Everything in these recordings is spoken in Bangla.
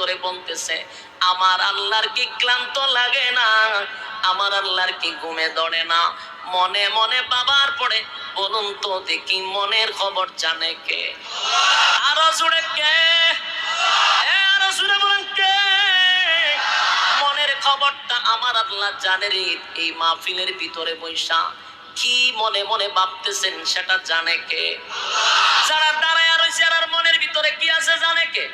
ভিতরে বলতেছে, আমার আল্লাহর কি ক্লান্ত লাগে না? আমার আল্লাহর কি ঘুমে ধরে না? মনে মনে বাবার পড়ে বলুন তো দেখি মনের খবর জানে কে? আরও জুড়ে কে? আরও জুড়ে বলেন কে? মনের খবরটা আমার আল্লাহ জানে রে, এই মাহফিলের ভিতরে বৈশা, কি মনে মনে ভাবতেছেন সেটা জানে কে? যারা দাঁড়ায় রয়েছে আর মনের ভিতরে কি আছে জানে কে?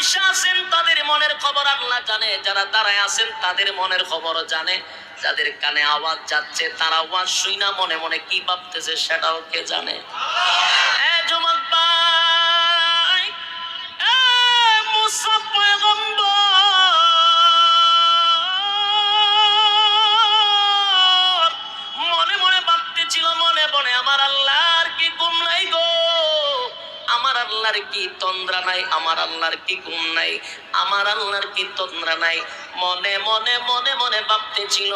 পয়সা আছেন, তাদের মনের খবর আল্লাহ জানে। যারা দাঁড়ায় আছেন, তাদের মনের খবরও জানে। যাদের কানে আওয়াজ যাচ্ছে, তারা আওয়াজ শুই না মনে মনে কি ভাবতেছে সেটাও কে জানে। নাই। মনে মনে মনে মনে ভাবতেছিল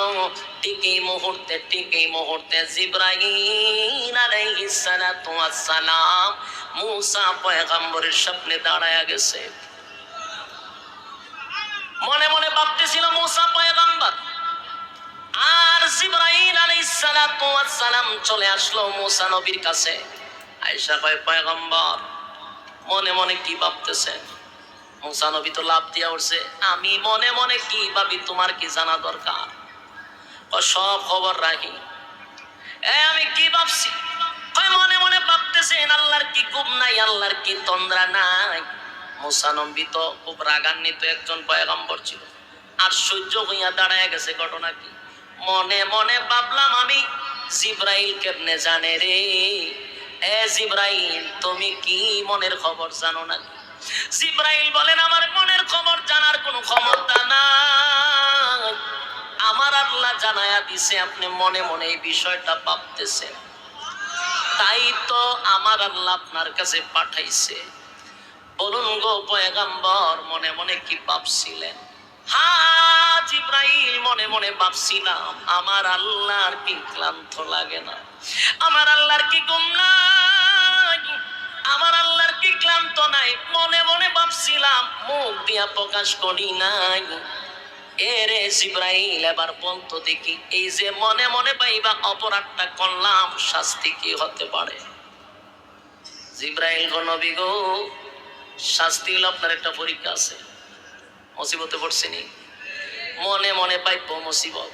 ঠিক এই মুহূর্তে ঠিক মুহূর্তে জিব্রাহিম আলাইহিস সালাতু ওয়াস সালাম মুসা পয়গম্বরের সামনে দাঁড়ায়া গেছে। মনে মনে ভাবতেছিল মুসা পয়গম্বর। আর জিব্রাইল আলাইহিস সালাতু ওয়াস সালাম চলে আসলো মুসা নবীর কাছে। আয়েশা কয়, পয়গম্বর, মনে মনে কি ভাবতেছেন? মুসা নবী তো লাভ দিয়া উঠছে। আমি মনে মনে কি ভাবি, তোমার কি জানা দরকার? ও সব খবর রাখি। এ, আমি কি ভাবছি? মনে মনে ভাবতেছেন, আল্লাহর কি গুম নাই, আল্লাহর কি তন্দ্রা নাই? মুসা নবী তো খুব রাগান্বিত একজন পয়গম্বর ছিল। আর সহ্য হইয়া দাঁড়ায় গেছে, ঘটনা কি? মনে মনে ভাবলাম আমি, জিব্রাইল কেমনে জানে রে? এ, জিব্রাইল, তুমি কি মনের খবর জানো না জিব্রাইল বলেন, আমার মনের খবর জানার কোনো ক্ষমতা নাই। আমার আল্লাহ জানায়া দিছে, আপনি মনে মনে এই বিষয়টা ভাবতেছেন। তাই তো আমার আল্লাহ আপনার কাছে পাঠাইছে। বলুন গো পয়গাম্বর, মনে মনে কি ভাবছিলেন? হা, জিব্রাইল, মনে মনে ভাবছিলাম, আমার আল্লাহর কি ক্লান্ত লাগে না। আমার আল্লাহর কি গুম নাই? আমার আল্লাহর কি ক্লান্ত নাই? মনে মনে ভাবছিলাম, মুখ দিয়া প্রকাশ করি নাই। এরে জিব্রাইল, এবার বলতো দেখি, এই যে মনে মনে পাইবা অপরাধটা করলাম, শাস্তি কি হতে পারে? জিব্রাইল গো গো, শাস্তি হলো আপনার একটা পরীক্ষা আছে। মুসিবতে পড়ছেনি মনে মনে পাইব মুসিবত।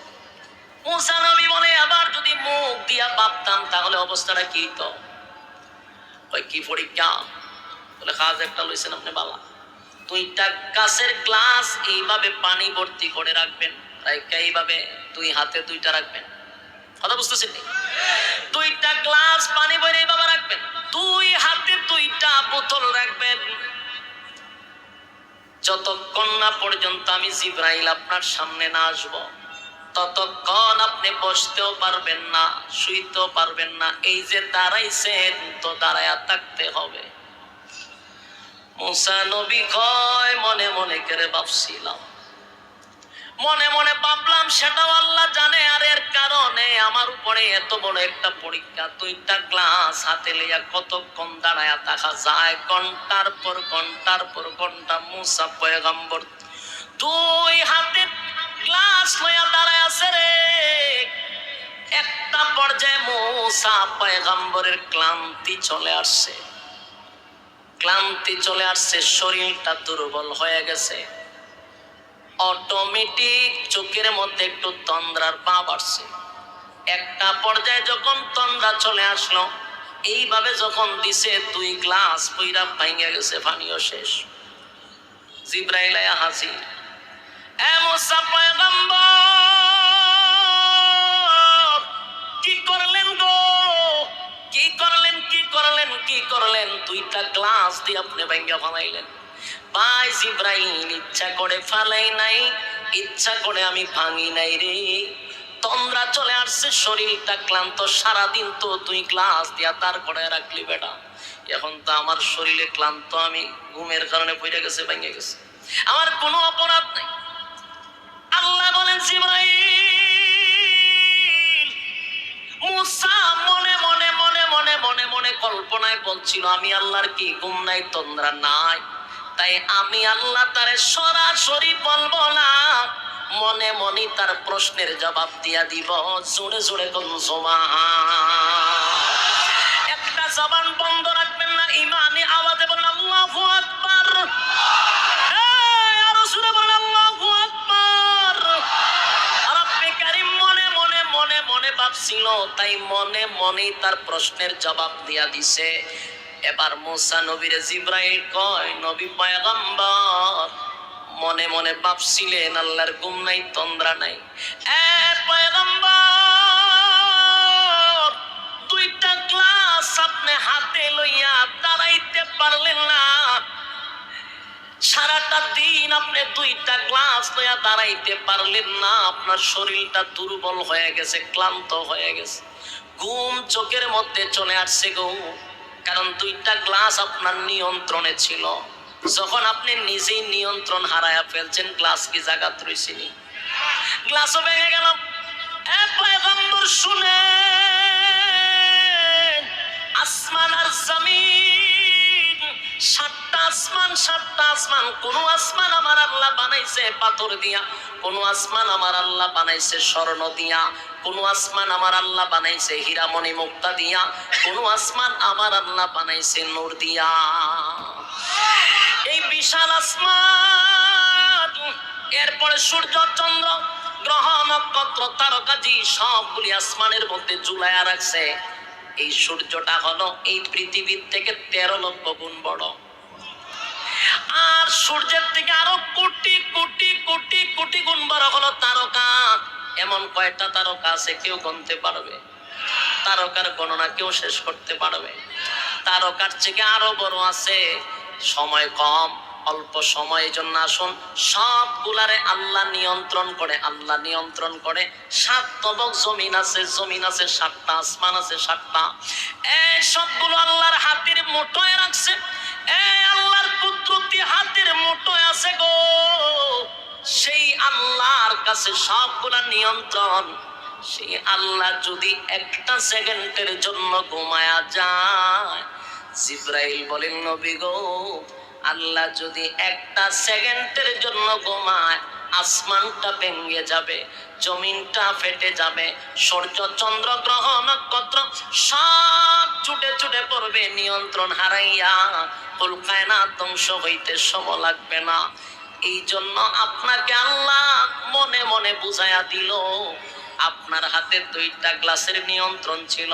মুসা নবী বলে আবার যদি মুখ দিয়া ভাবতাম, তাহলে অবস্থাটা কি তো ওই কি পরীক্ষা? বলে, কাজ একটা লইছেন আপনি বালা দুইটা গাছের গ্লাস এইভাবে পানি ভর্তি করে রাখবেন এইভাবে দুই হাতে দুইটা রাখবেন। কথা বুঝতেছেন? দুইটা গ্লাস পানি ভরে এইভাবে রাখবেন, দুই হাতে দুইটা বোতল রাখবেন। যতক্ষণ না পর্যন্ত আমি জিব্রাইল আপনার সামনে না আসব ততক্ষণ আপনি বসতেও পারবেন না, শুইতেও পারবেন না। এই যে দাঁড়াইছেন, তো দাঁড়ায়া থাকতে হবে। মুসা নবী কয়, মনে মনে করে ভাবছিলাম। মনে মনে ভাবলাম, সেটাও আল্লাহ জানে, আর এর কারণে আমার উপরে এত বড় একটা পরীক্ষা। দুইটা গ্লাস হাতে লইয়া কতক্ষণ দাঁড়ায়া থাকা যায়? ঘণ্টার পর ঘণ্টার পর ঘণ্টা মুসা পয়গম্বর দুই হাতে গ্লাস লইয়া দাঁড়ায় আছে রে। একটা পর্যায়ে মুসা পয়গম্বরের ক্লান্তি চলে আসছে। ক্লান্তি চলে আসছে, শরীরটা দুর্বল হয়ে গেছে। অটোমেটিক চোখের মধ্যে একটু তন্দ্রার ভাব আসছে। একটা পর্যায়ে যখন তন্দ্রা চলে আসলো, এইভাবে যখন দিছে, দুই গ্লাস পইরা ভাঙে গেছে, পানিও শেষ। জিব্রাইল আয়া হাসি ভাঙ্গা ফালাইলেন। ভাই জিব্রাইল, ইচ্ছা করে ফালাই নাই, ইচ্ছা করে আমি ভাঙি নাই রে। তন্দ্রা চলে আসছে, শরীরটা ক্লান্ত, সারাদিন তো তুই গ্লাস দিয়া তার করে রাখলি বেটা। এখন তো আমার শরীরে ক্লান্ত, আমি ঘুমের কারণে পড়ে গেছে, ভেঙে গেছে। আমার কোনো অপরাধ নাই। আল্লাহ বলেন, জিব্রাইল, মুসা মনে মনে মনে মনে কল্পনায় বলছিল, আমি আল্লাহর কি ঘুম নাই, তন্দ্রা নাই? তাই আমি আল্লাহ তারে সরাসরি বলব না, মনে মনে তার প্রশ্নের জবাব দিয়া দিব, জোরে জোরে কোন একটা জবান বন্ধ ভাবছিল তাই মনে মনে তার প্রশ্নের জবাব দিয়া দিছে। এবার মুসা নবীর জিব্রাইল কয়, নবী পয়গম্বর, মনে মনে ভাবছিলেন, আল্লাহর গুম নাই, তন্দ্রা নাই। পয়গম্বর, দুইটা গ্লাস আপনি হাতে লইয়া দাঁড়াইতে পারলেন না। সারাটা দিন আপনি দুইটা গ্লাস লইয়া দাঁড়াইতে পারলেন না, আপনার শরীরটা দুর্বল হয়ে গেছে, ক্লান্ত হয়ে গেছে। ঘুম চোখের মধ্যে চলে আসছে গো, কারণ দুইটা গ্লাস আপনার নিয়ন্ত্রণে ছিল। যখন আপনি নিজেই নিয়ন্ত্রণ হারায়া ফেলছেন, গ্লাস কি জাগাত রইছিনি? গ্লাসও ভেঙে গেল। শুনে, আসমান আর জমিন সাতটা আসমান সাতটা আসমান, কোন আসমান আমার আল্লাহ বানাইছে পাথর দিয়া, কোন আসমান আমার আল্লাহ বানাইছে স্বর্ণ দিয়া, কোন আসমান আমার আল্লাহ বানাইছে হীরামণি মুক্তা দিয়া, কোন আসমান আমার আল্লাহ বানাইছে নূর দিয়া। এই বিশাল আসমান, এরপরে সূর্য, চন্দ্র, গ্রহ, নক্ষত্র, তারকাজি, সবগুলি আসমানের মধ্যে ঝুলাইয়া রাখছে। এই সূর্যটা হলো এই পৃথিবীর থেকে তেরো লক্ষ গুণ বড়। আর সূর্যের থেকে আরও কোটি কোটি কোটি কোটি গুণ বড় হলো তারকা। এমন কয়টা তারকা আছে কেউ গণতে পারবে? তারকার গণনা কেউ শেষ করতে পারবে? তারকার থেকে আরও বড় আছে। সময় কম, অল্প সময়ের জন্য আসুন। সবগুলারে আল্লাহ নিয়ন্ত্রণ করে, আল্লাহ নিয়ন্ত্রণ করে। সাত তবক জমিন আছে জমিন আছে, সাতটা আসমান আছে, সাতটা। এই সবগুলো আল্লাহর হাতের মুঠোয় রাখছে। আল্লাহর কুদরতি হাতের মুঠোয় আছে গো। সেই আল্লাহর কাছে সবগুলা নিয়ন্ত্রণ। সেই আল্লাহ যদি একটা সেকেন্ডের জন্য ঘুমায়া যায়, জিব্রাইল বলেন, নবী গো, আল্লাহ যদি একটা সেকেন্ডের জন্য ঘুমায় আসমানটা ভেঙে যাবে, জমিনটা ফেটে যাবে, সূর্য চন্দ্র গ্রহ নক্ষত্র সব ছুটে ছুটে পড়বে, নিয়ন্ত্রণ হারাইয়া কলকায় না ধ্বংস হইতে সম লাগবে না। এই জন্য আপনাকে আল্লাহ মনে মনে বুঝাইয়া দিল, আপনার হাতে দুইটা গ্লাসের নিয়ন্ত্রণ ছিল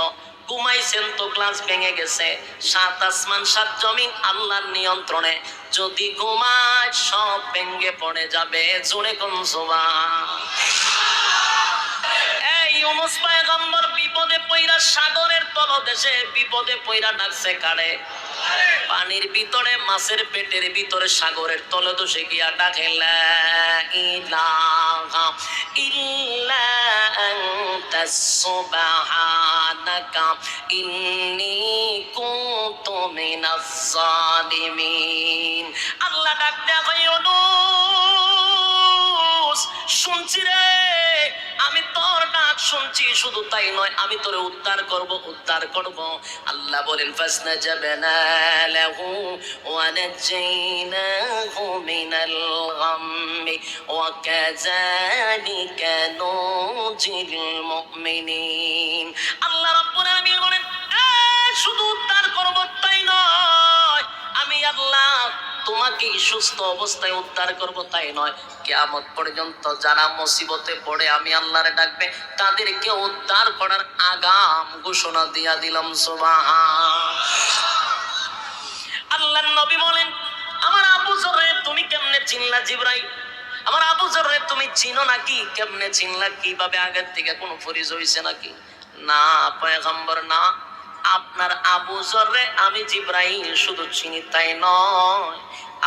ঘুমাইছেন তো গ্লাস ভেঙে গেছে। সাত আসমান, সাত জমিন আল্লাহর নিয়ন্ত্রণে। যদি ঘুমায়, সব ভেঙে পড়ে যাবে। জোরে কোন এই ইউনুস পয়গম্বর বিপদে পইরা সাগরের তলদেশে বিপদে পইরা ডাকছে কারে? পানির ভিতরে, মাছের পেটের ভিতরে সাগরের তলে দোষে গিয়া ডাকে ইল্লা সুবহানাকা ইন্নী কুনতু মিনাজ জালিমিন আল্লাহ ডাক দেয়া কই ইউনুস শুনছি রে আমি তোর ডাক শুনছি শুধু তাই নয় আমি তোরে উদ্ধার করব উদ্ধার করব। আল্লাহ বলেন ফাসনা যাবে না লাহু ওয়া নাজাইনাহু মিনাল গাম্মি ওয়া কাযালিকা নুজিল মুমিনিন। আল্লাহ রাব্বুল আলামিন বলেন "এই, শুধু উদ্ধার করব তাই নয় আমি আল্লাহ তোমাকে সুস্থ অবস্থায় উদ্ধার করব, তাই নয়। কেয়ামত পর্যন্ত যারা মুসিবতে পড়ে, আমি আল্লাহরে ডাকবে, তাদেরকে উদ্ধার করার আগাম ঘোষণা দিয়া দিলাম, সুবহান। আল্লাহর নবী বলেন, আমার আবু জরে তুমি কেমনে চিনলা জিবরাই আমার আবু জরে তুমি চিনো নাকি? কেমনে চিনলা? কীভাবে আগের থেকে কোনো ফরিজ হইছে নাকি? না, পয়গম্বর, না। আপনার আবু জররে আমি জিব্রাহিম শুধু চিনি, তাই নয়।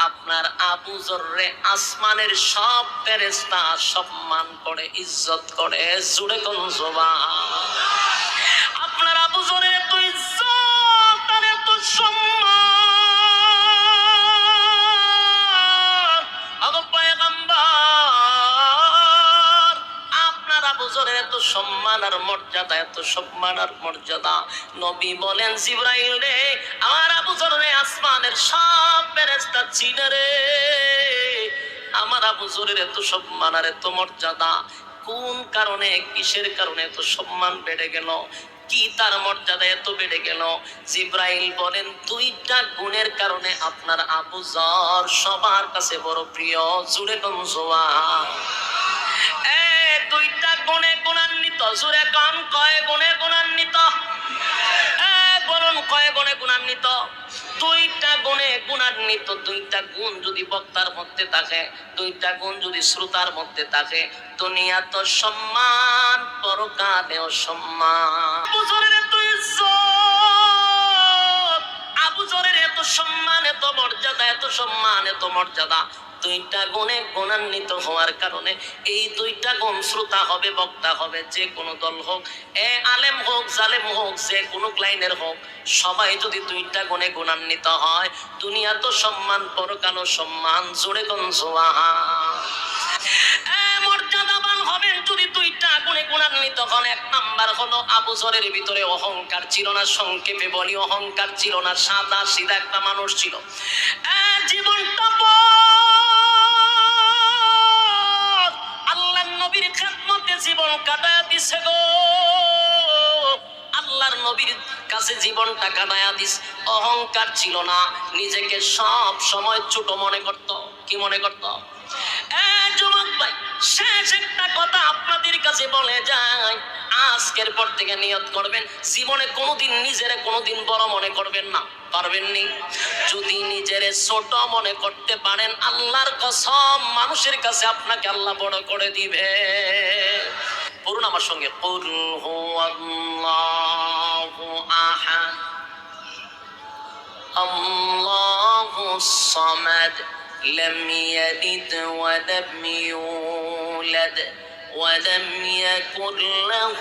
আপনার আবু জররে আসমানের সব ফেরেস্তা সম্মান করে, ইজ্জত করে, জুড়ে কোন আপনার আবু জরের এত সম্মান আর মর্যাদা। নবী বলেন, জিব্রাইল রে আবু জরের আসমানের সব চিনে রে। আমার আবু জরের এত সম্মান আর এত মর্যাদা, কোন কারণে, কিসের কারণে এত সম্মান বেড়ে গেল? কি তার মর্যাদা এত বেড়ে গেল? জিব্রাইল বলেন, দুইটা গুণের কারণে আপনার আবু জর সবার কাছে বড় প্রিয়, জুড়ে গঞ্জোয়া এ, দুইটা গুণে জুড়ে কান কয় গুণে গুণান্বিত? বলুন কয় গুণে গুণান্বিত? দুইটা গুণে গুণান্বিত, দুইটা গুণ যদি বক্তার মধ্যে থাকে, দুইটা গুণ যদি শ্রোতার মধ্যে থাকে, দুনিয়া তো সম্মান, পরকালেও সম্মান। আবু এত সম্মান, এত মর্যাদা, এত সম্মান, এত মর্যাদা। দুইটা গুণে গুণান্বিত হওয়ার কারণে এই দুইটা গুণ শ্রোতা হবে, বক্তা হবে, যে কোনো দল হোক, এ আলেম হোক, জালেম হোক, যে কোনো লাইনের হোক, সবাই যদি দুইটা গুণে গুণান্বিত হয়, দুনিয়া তো সম্মান পরকালো সম্মান, জোরে এ মর্যাদাবান হবেন যদি দুইটা গুণে গুণান্বিত হন। এক নাম্বার হলো আবু ভিতরে অহংকার ছিল না, সংক্ষেপে বলি, অহংকার ছিল না, সাদা সিধা একটা মানুষ ছিল। জীবনটা নবীর খেদমতে জীবন কাটায় দিছে গো। আল্লাহর নবীর কাছে জীবনটা কাটায়া দিস। অহংকার ছিল না, নিজেকে সব সময় ছোট মনে করত। কি মনে করত? যুবক ভাই, শেষ একটা কথা আপনাদের কাছে বলে যায় আজকের পর থেকে নিয়ত করবেন, জীবনে কোনোদিন নিজেরে কোনোদিন বড় মনে করবেন না পারবেননি যদি নিজেরে ছোট মনে করতে পারেন, আল্লাহর কসম, মানুষের কাছে আপনাকে আল্লাহ বড় করে দিবে। পড়ুন আমার সঙ্গে, কুল হো আহাদ ইয়ালিদ ওয়া লাম ইউলাদ। ولم يكن له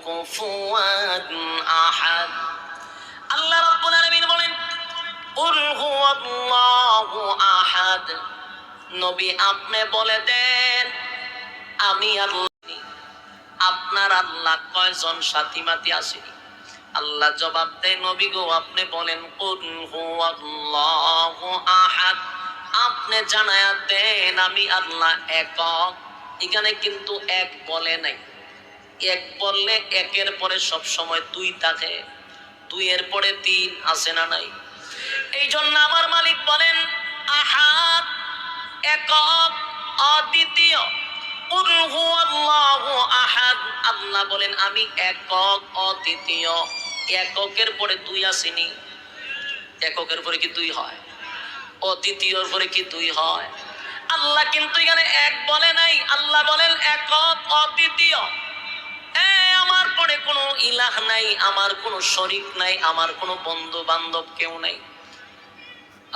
كفوا أحد আল্লাহ রাব্বুল আলামিন বলেন কুল হুয়াল্লাহু আহাদ নবী আপনি বলে দেন আমি আল্লাহ আপনার আল্লাহ কয়জন সাথী মাতি আসেনি আল্লাহ জবাব দেয় নবী গো আপনি বলেন কুল হুয়াল্লাহু আহাদ আপনি জানায়া দেন আমি আল্লাহ একক এখানে কিন্তু এক বলে নাই। এক বললে একের পরে সব সময় দুই থাকে। দুইয়ের পরে তিন আসে না নাই? এই জন্য আমার মালিক বলেন, আহাদ, একক, অদ্বিতীয়। আহাদ। আল্লাহ বলেন, আমি একক, অদ্বিতীয়। এককের পরে দুই আসেনি। এককের পরে কি দুই হয়? অদ্বিতীয়র পরে কি দুই হয়? আল্লাহ কিন্তু এখানে এক বলে নাই, আল্লাহ বলেন একক অদ্বিতীয়। আমার পরে কোনো ইলাহ নাই, আমার কোনো শরিক নাই, আমার কোনো বন্ধু বান্ধব কেউ নাই।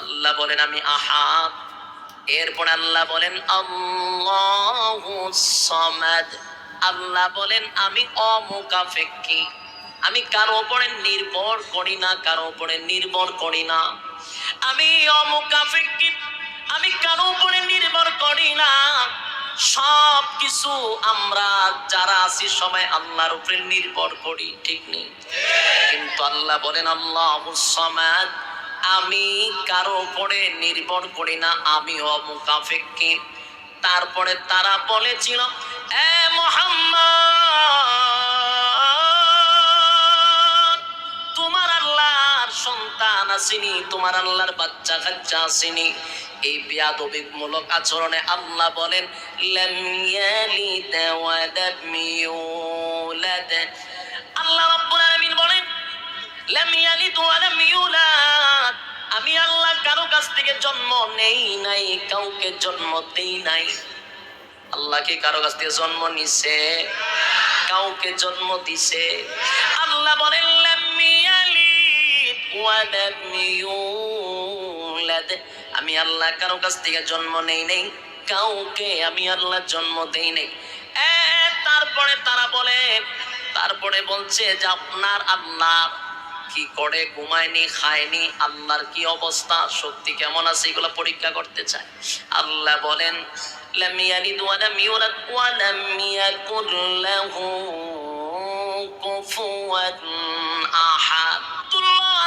আল্লাহ বলেন আমি আহাদ এরপর আল্লাহ বলেন সামাদ। আল্লাহ বলেন, আমি অমুকাফেক্কি। আমি কারও উপরে নির্ভর করি না, কারও উপরে নির্ভর করি না। আমি অমুকাফেক্কি আমি কারও উপরে নির্ভর করি না। সব কিছু আমরা যারা আছি সবাই আল্লাহর উপরে নির্ভর করি, ঠিক নেই? কিন্তু আল্লাহ বলেন, আল্লাহ সামাদ, আমি কারও উপরে নির্ভর করি না আমি অমুকাফেক্কি তারপরে তারা বলেছিল, এ মোহাম্মদ, তোমার আল্লাহর সন্তান আসেনি, তোমার আল্লাহর বাচ্চা কাচ্চা আসেনি। এই বেয়াদবিমূলক আচরণে আল্লাহ বলেন আল্লাহ আমি আল্লাহ কারও কাছ থেকে জন্ম নেই নাই, কাউকে জন্ম দেই নাই। আল্লাহ কি কারও কাছ থেকে জন্ম নিছে? কাউকে জন্ম দিছে? আল্লাহ বলেন, লাম ওয়া লাম আমি আল্লাহ কারো কাছ থেকে জন্ম নেই নেই কাউকে আমি আল্লাহ জন্ম দেই নেই এ তারপরে তারা বলে তারপরে বলছে যে আপনার আল্লাহ কি করে ঘুমায়নি খায়নি আল্লাহর কি অবস্থা শক্তি কেমন আছে এগুলো পরীক্ষা করতে চায় আল্লাহ বলেন لم يلد ولم يولد ولم يكن له كفوا أحد তুল্লাহ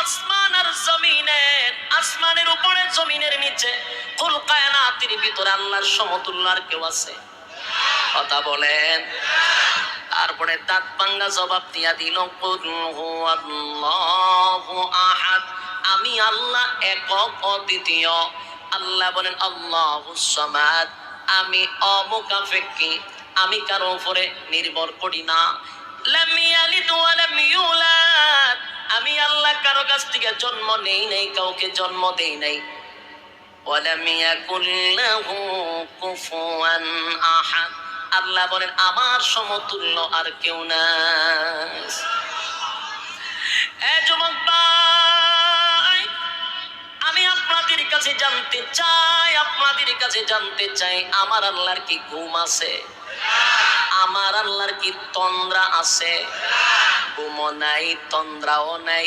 আসমান আর জমিনের আসমানের উপরে জমিনের নিচে, কুল কায়নাতের ভিতরে আল্লাহর সমতুল্য আর কেউ আছে? কথা বলেন। তারপরে দাঁত পাঙ্গা জবাব দিয়া দিল আহাদ। আমি আল্লাহ একক অদ্বিতীয়। আল্লাহ বলেন, আল্লাহু সামাদ। আমি অমুকাফেক্কি আমি কারও উপরে নির্ভর করি না। লাম ইয়ালিদ ওয়া লাম ইউলাদ। আমি আল্লাহ কারও কাছ থেকে জন্ম নেই নাই, কাউকে জন্ম দেই নাই। আল্লাহ বলেন, আমার সমতুল্য আর কেউ না আমি আপনাদের কাছে জানতে চাই, আপনাদের কাছে জানতে চাই, আমার আল্লাহর কি ঘুম আছে? আমার আল্লাহর কি তন্দ্রা আছে? ঘুমও নাই, তন্দ্রাও নাই।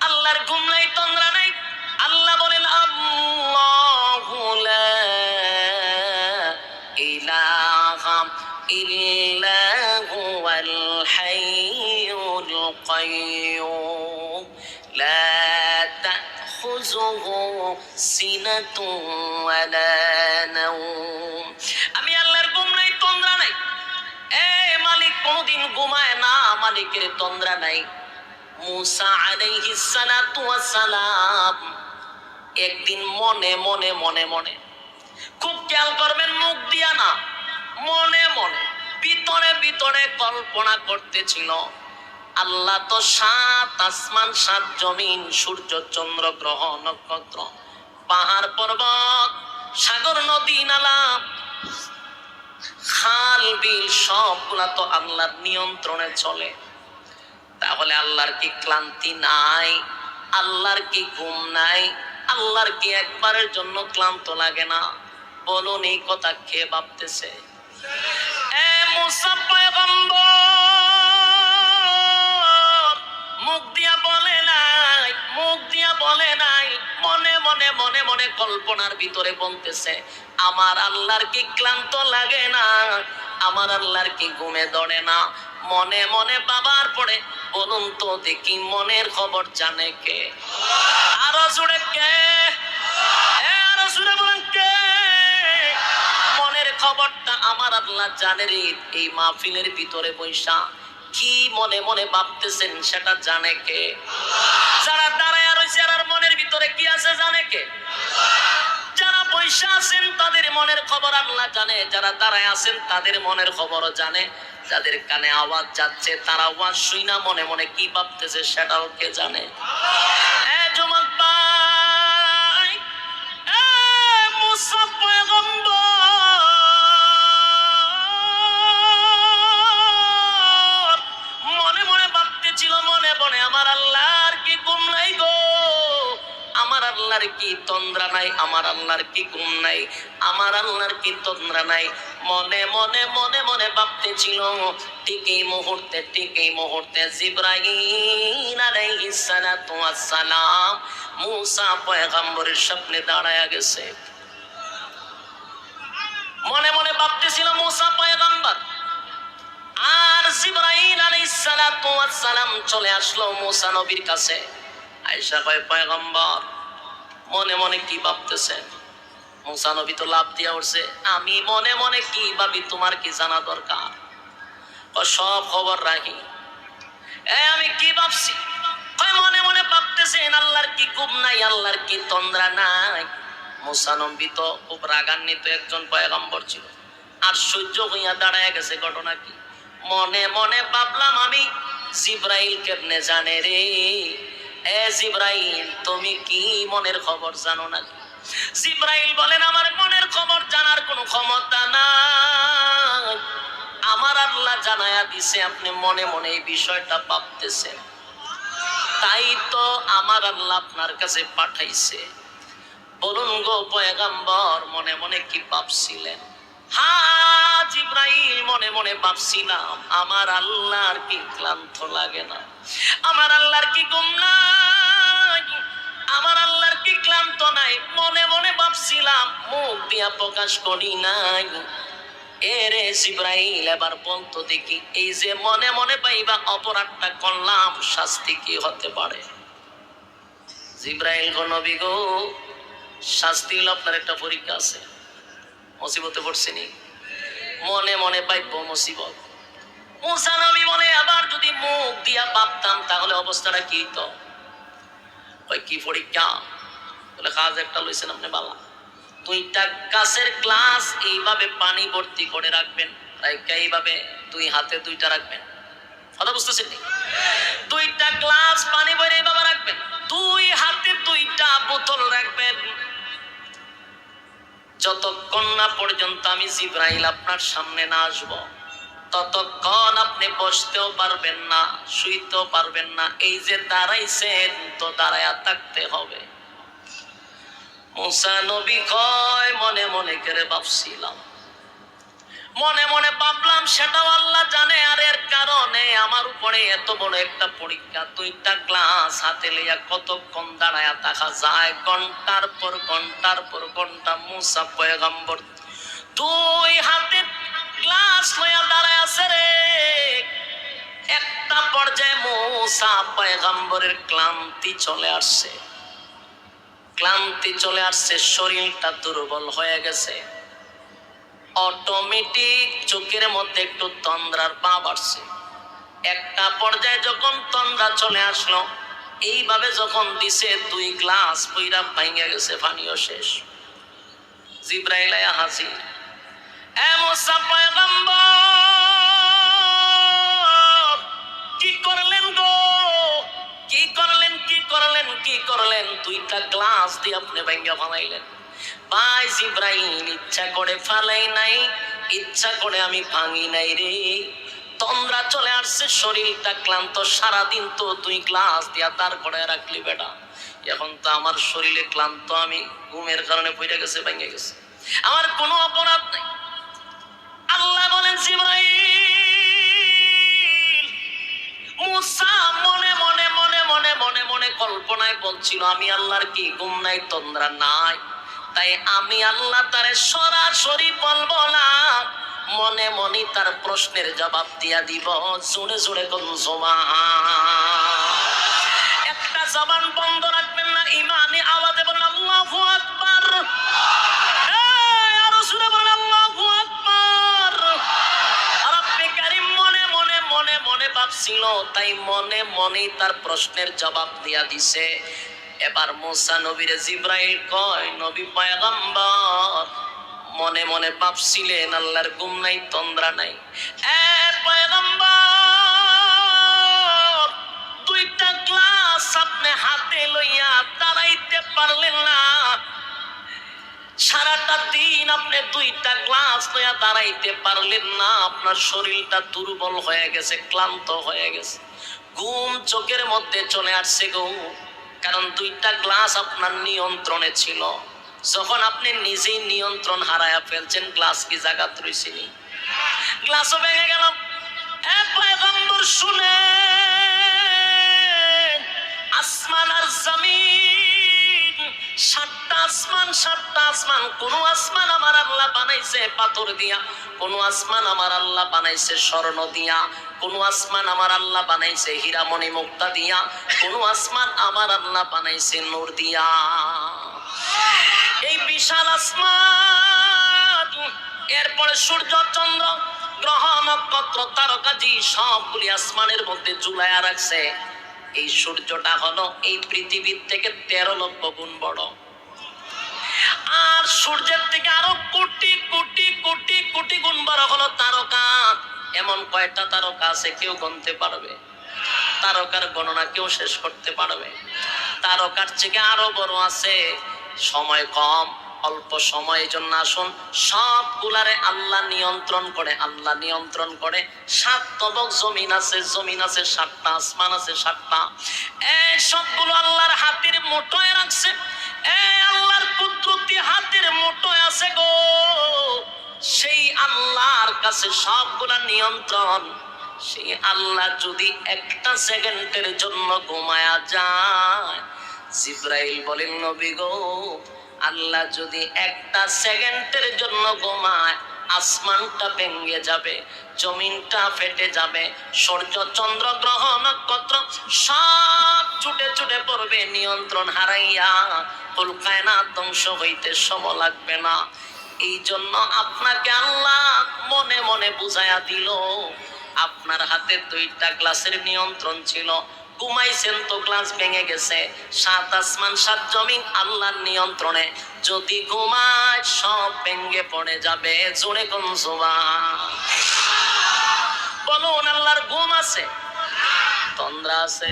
আল্লাহর ঘুম নাই, তন্দ্রা নাই। আল্লাহ বলেন আমি আল্লাহর ঘুম নাই, তন্দ্রা নাই। এ মালিক, কোনদিন ঘুমায় মালিকের তন্দ্রা নাই। মুসা আলাইহিস সালাতু সালাম একদিন মনে মনে মনে মনে, খুব খেয়াল করবেন মুখ দিয়া না, মনে মনে, ভিতরে ভিতরে কল্পনা করতেছিল, আল্লাহ তো সাত আসমান, সাত জমিন, সূর্য, চন্দ্র, গ্রহ, নক্ষত্র, পাহাড় পর্বত, সাগর, নদী, নালা খাল, বিল সবগুলা তো আল্লাহর নিয়ন্ত্রণে চলে। তাহলে আল্লাহর কি ক্লান্তি নাই? আল্লাহর কি ঘুম নাই? আল্লাহর কি একবারের জন্য ক্লান্ত লাগে না? বলুন, এই কথা কে ভাবতেছে? মুখ দিয়া বলে নাই, মুখ দিয়া বলে নাই মনে মনে মনে কল্পনার ভিতরে বলতেছে, আমার আল্লাহর কি ক্লান্ত লাগে না? আমার আল্লাহর কি ঘুমে ধরে না? মনে মনে বাবার পড়ে বলুন তো দেখি মনের খবর জানে কে? আরও জুড়ে কে? আরও জুড়ে বলেন কে? মনের খবরটা আমার আল্লাহ জানে রে, এই মাহফিলের ভিতরে বৈশা। কি মনে মনে ভাবতেছেন সেটা জানে কে? যারা আছে জানে কে? যারা পয়সা আছেন, তাদের মনের খবর আল্লাহ জানে। যারা দাঁড়ায় আছেন, তাদের মনের খবরও জানে। যাদের কানে আওয়াজ যাচ্ছে, তারা আওয়াজ শুই না, মনে মনে কি ভাবতেছে সেটাও কে জানে? এ কি ঘুম নাই? আমার আল্লাহর কি তন্দ্রা নাই? মনে মনে মনে মনে ভাবতেছিল ঠিক এই মুহূর্তে ঠিক এই মুহূর্তে জিব্রাহিম পয়গম্বরের সামনে দাঁড়ায়া গেছে। মনে মনে ভাবতেছিল পয়গম্বর, আর সালাম চলে আসলো মুসা নবীর কাছে। আয়েশা কয়, পয়গম্বর, মনে মনে কি ভাবতেছেন? মুসা নবী তো লাভ দিয়া উঠছে। আমি মনে মনে কি ভাবি, তোমার কি জানা দরকার? ও সব খবর রাখি। এ, আমি কি ভাবছি? কয়, মনে মনে ভাবতেছেন, আল্লাহর কি কুব নাই, আল্লাহর কি তন্দ্রা নাই? মুসা নবী তো খুব রাগান্বিত একজন পয়গম্বর ছিল। আর সহ্য হইয়া দাঁড়ায় গেছে, ঘটনা কি? মনে মনে ভাবলাম আমি, জিব্রাইল কেমনে জানে রে? এ, জিব্রাইল, তুমি কি মনের খবর জানো না জিব্রাইল বলেন, আমার মনের খবর জানার কোনো ক্ষমতা নাই। আমার আল্লাহ জানায়া দিছে, আপনি মনে মনে এই বিষয়টা ভাবতেছেন। তাই তো আমার আল্লাহ আপনার কাছে পাঠাইছে। বলুন গো পয়গাম্বর, মনে মনে কি ভাবছিলেন? হ্যাঁ জিব্রাইল, মনে মনে ভাবছিলাম, আমার আল্লাহর কি ক্লান্ত লাগে না? আমার আল্লাহর কি গুম আমার আল্লাহর কি ক্লান্ত নাই, মনে মনে ভাবছিলাম, মুখ দিয়া প্রকাশ করি নাই। এরে জিব্রাইল, এবার দেখি, এই যে মনে মনে পাইবা অপরাধটা করলাম, শাস্তি কি হতে পারে? জিব্রাইল শাস্তি হলো আপনার একটা পরীক্ষা আছে। মুসিবতে পড়ছিনি মনে মনে পাইব মুসিবত। মুসা বলে, আবার যদি মুখ দিয়া ভাবতাম, তাহলে অবস্থাটা কি হতো ওই কি পরীক্ষা? বলে কাজ একটা লইছেন আপনি বালা। দুইটা গাছের গ্লাস এইভাবে পানি ভর্তি করে রাখবেন এইভাবে দুই হাতে দুইটা রাখবেন। কথা বুঝতেছেন নি? দুইটা গ্লাস পানি ভরে এইভাবে রাখবেন, দুই হাতে দুইটা বোতল রাখবেন। যতক্ষণ না পর্যন্ত আমি জিব্রাইল আপনার সামনে না আসব, ততক্ষণ আপনি বসতেও পারবেন না, শুইতেও পারবেন না, এই যে দাঁড়াইছেন তো দাঁড়ায়া থাকতে হবে। মুসা নবী কয়, মনে মনে করে ভাবছিলাম। মনে মনে ভাবলাম সেটাও আল্লাহ জানে, আর এর কারণে আমার উপরে এত বড় একটা পরীক্ষা। দুইটা গ্লাস হাতে লইয়া কতক্ষণ দাঁড়ায়া থাকা যায়? ঘণ্টার পর ঘণ্টার পর ঘণ্টা মুসা পয়গম্বর দুই হাতে গ্লাস লইয়া দাঁড়ায় আছে রে। একটা পর্যায়ে মুসা পয়গম্বরের ক্লান্তি চলে আসছে। ক্লান্তি চলে আসছে, শরীরটা দুর্বল হয়ে গেছে। অটোমেটিক চোখের মধ্যে একটু তন্দ্রার পা বাড়ছে একটা পর্যায়ে যখন তন্দ্রা চলে আসলো, এইভাবে যখন দিছে, দুই গ্লাস পইরা ভাঙ্গা গেছে, পানিও শেষ। জিব্রাইল আয়া হাজির। এ মুসা পয়গম্বর! করলেন, কি করলেন? দুইটা গ্লাস দিয়ে আপনি ভাঙ্গা ফালাইলেন। ভাই জিব্রাইল, ইচ্ছা করে ফালাই নাই, ইচ্ছা করে আমি ভাঙি নাই রে। তন্দ্রা চলে আসছে, শরীরটা ক্লান্ত, সারাদিন তো তুই গ্লাস দিয়া তার করে রাখলি বেটা। এখন তো আমার শরীরে ক্লান্ত, আমি ঘুমের কারণে পড়ে গেছে, ভেঙে গেছে। আমার কোনো অপরাধ নাই। আল্লাহ বলেন, জিব্রাইল, মুসা মনে মনে কল্পনায় বলছিল, আমি আল্লাহর কি ঘুম নাই, তন্দ্রা নাই? তাই আমি আল্লাহ তারে সরাসরি বলব না, মনে মনে তার প্রশ্নের জবাব দিয়া দিব, জোরে জোরে কোন একটা জবান বন্ধ রাখবেন না ইমানে আওয়াজ এবং আল্লাহু ভাবছিল, তাই মনে মনে তার প্রশ্নের জবাব দিয়া দিছে। এবার মুসা নবীরে জিব্রাইল কয়, নবী পয়গম্বর, মনে মনে ভাবছিলেন, আল্লাহর গুম নাই, তন্দ্রা নাই। এ পয়গম্বর, দুইটা গ্লাস আপনি হাতে লইয়া দাঁড়াইতে পারলেন না। সারাটা দিন আপনি দুইটা গ্লাস লইয়া দাঁড়াইতে পারলেন না, আপনার শরীরটা দুর্বল হয়ে গেছে, ক্লান্ত হয়ে গেছে। ঘুম চোখের মধ্যে চলে আসছে ঘুম কারণ দুইটা গ্লাস আপনার নিয়ন্ত্রণে ছিল। যখন আপনি নিজেই নিয়ন্ত্রণ হারায়া ফেলছেন, গ্লাস কি জাগাত রইছিনি? গ্লাসও ভেঙে গেল। শুনে, আসমান আর জমিন, সাতটা আসমান, সাতটা আসমান, কোন আসমান আমার আল্লাহ বানাইছে পাথর দিয়া, কোন আসমান আমার আল্লাহ বানাইছে স্বর্ণ দিয়া, কোন আসমান আমার আল্লাহ বানাইছে হীরামণি মুক্তা দিয়া, কোন আসমান আমার আল্লাহ বানাইছে নূর দিয়া। এই বিশাল আসমান, এরপরে সূর্য, চন্দ্র, গ্রহ, নক্ষত্র, তারকাজি, সবগুলি আসমানের মধ্যে ঝুলাইয়া রাখছে। এই সূর্যটা হলো এই পৃথিবীর থেকে তেরো লক্ষ গুণ বড়। আর সূর্যের থেকে আরও কোটি কোটি কোটি কোটি গুণ বড় হলো তারকা। এমন কয়টা তারকা আছে কেউ গণতে পারবে? তারকার গণনা কেউ শেষ করতে পারবে? তারকার থেকে আরও বড় আছে। সময় কম, অল্প সময়ের জন্য আসুন সব সবগুলারে আল্লাহ নিয়ন্ত্রণ করে, আল্লাহ নিয়ন্ত্রণ করে। সাত তবক জমিন আছে জমিন আছে, সাতটা, আসমান আছে, সাতটা। এই সবগুলো আল্লাহর হাতের মুঠোয় রাখছে। আল্লাহর কুদরতি হাতের মুঠোয় আছে গো। সেই আল্লাহর কাছে সবগুলা নিয়ন্ত্রণ। সেই আল্লাহ যদি একটা সেকেন্ডের জন্য ঘুমায়া যায়, জিব্রাইল বলেন, নবী গো, আল্লাহ যদি একটা সেকেন্ডের জন্য ঘুমায় আসমানটা ভেঙে যাবে, জমিনটা ফেটে যাবে, সূর্য চন্দ্র গ্রহ নক্ষত্র সব ছুটে ছুটে পড়বে, নিয়ন্ত্রণ হারাইয়া কলকায়না ধ্বংস হইতে সম লাগবে না। এই জন্য আপনাকে আল্লাহ মনে মনে বুঝাইয়া দিল, আপনার হাতে দুইটা গ্লাসের নিয়ন্ত্রণ ছিল ঘুমাইছেন তো গ্লাস ভেঙে গেছে। সাত আসমান, সাত জমিন আল্লাহর নিয়ন্ত্রণে। যদি ঘুমায়, সব ভেঙে পড়ে যাবে। জোরে কোন বলুন, আল্লাহর ঘুম আছে? তন্দ্রা আছে?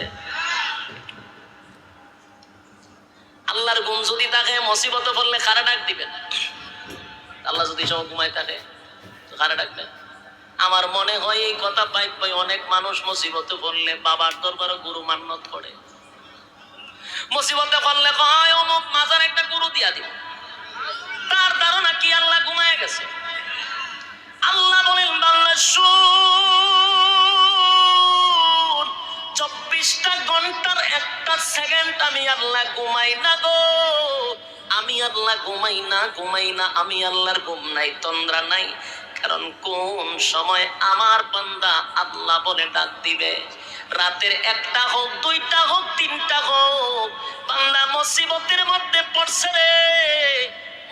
আল্লাহর ঘুম যদি থাকে, মুসিবতে পড়লে কারা ডাক দিবেন? আল্লাহ যদি সব ঘুমায় থাকে কারা ডাকবেন? আমার মনে হয় এই কথা পাই পাই অনেক মানুষ মুসিবতে পড়লে বাবার দরবারে গুরু মান্যত করে। মুসিবতে পড়লে কয়, অমুক মাজার একটা গুরু দিয়া দিব তার ধারণা কি আল্লাহ ঘুমায় গেছে? আল্লাহ বলেন, বাংলা চব্বিশটা ঘণ্টার একটা সেকেন্ড আমি আল্লাহ ঘুমাই না গো। আমি আল্লাহ ঘুমাই না ঘুমাই না, আমি আল্লাহর ঘুম নাই, তন্দ্রা নাই। কারণ কোন সময় আমার বান্দা আল্লাহ বলে ডাক দিবে? রাতের একটা হোক, দুইটা হোক, তিনটা হোক। বান্দা মুসিবতের মধ্যে পড়ছে রে।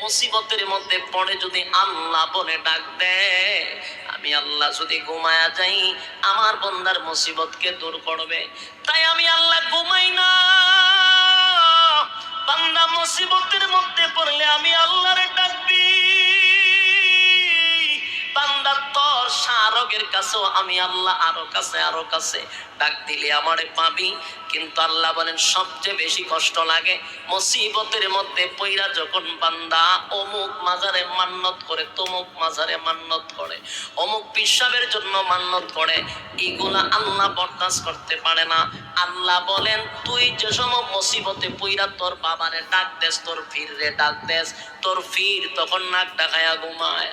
মুসিবতের মধ্যে পড়ে যদি আল্লাহ বলে ডাক দেয়, আমি আল্লাহ যদি ঘুমায়া যাই, আমার বন্দার মুসিবতকে দূর করবে। তাই আমি আল্লাহ ঘুমাই না। বান্দা মুসিবতের মধ্যে পড়লে আমি আল্লাহরে ডাকবি বান্দা তোর শাহরগের কাছেও আমি আল্লাহ আরও কাছে আরও কাছে ডাক দিলে আমারে পাবি। কিন্তু আল্লাহ বলেন, সবচেয়ে বেশি কষ্ট লাগে মুসিবতের মধ্যে পইরা যখন বান্দা অমুক মাজারে মান্নত করে, তমুক মাজারে মান্নত করে, অমুক পিসাবের জন্য মান্নত করে, এগুলা আল্লাহ বরদাস্ত করতে পারে না। আল্লাহ বলেন, তুই যে সময় মুসিবতে পইরা তোর বাবারে ডাক দেস, তোর ফির রে ডাক দেস, তোর ফির তখন নাক ডাকায়া ঘুমায়।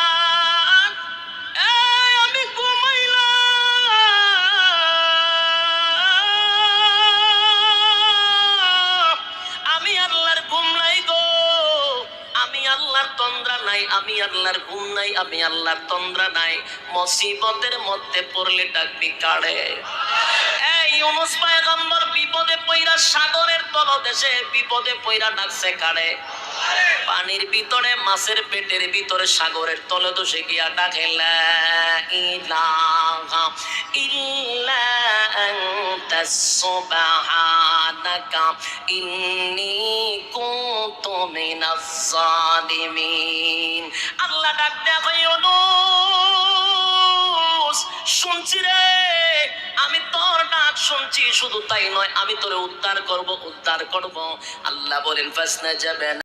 নাই, আমি আল্লাহর তন্দ্রা নাই। মুসিবতের মধ্যে পড়লে ডাকবি কাড়ে। এই ইউনুস পয়গম্বর বিপদে পইরা সাগরের তলদেশে বিপদে পইরা ডাকছে কাড়ে। পানির ভিতরে, মাছের পেটের ভিতরে সাগরের তলদেশে গিয়া ডাকে ইলাহা ইল্লা আনতা সুবহানাকা ইন্নী কুনতু মিনাজ জালিমিন আল্লাহ ডাক ইউনুস শুনছি রে। আমি তোর ডাক শুনছি, শুধু তাই নয়, আমি তোরে উদ্ধার করব উদ্ধার করব। আল্লাহ বলেন ফাসনা যাবেন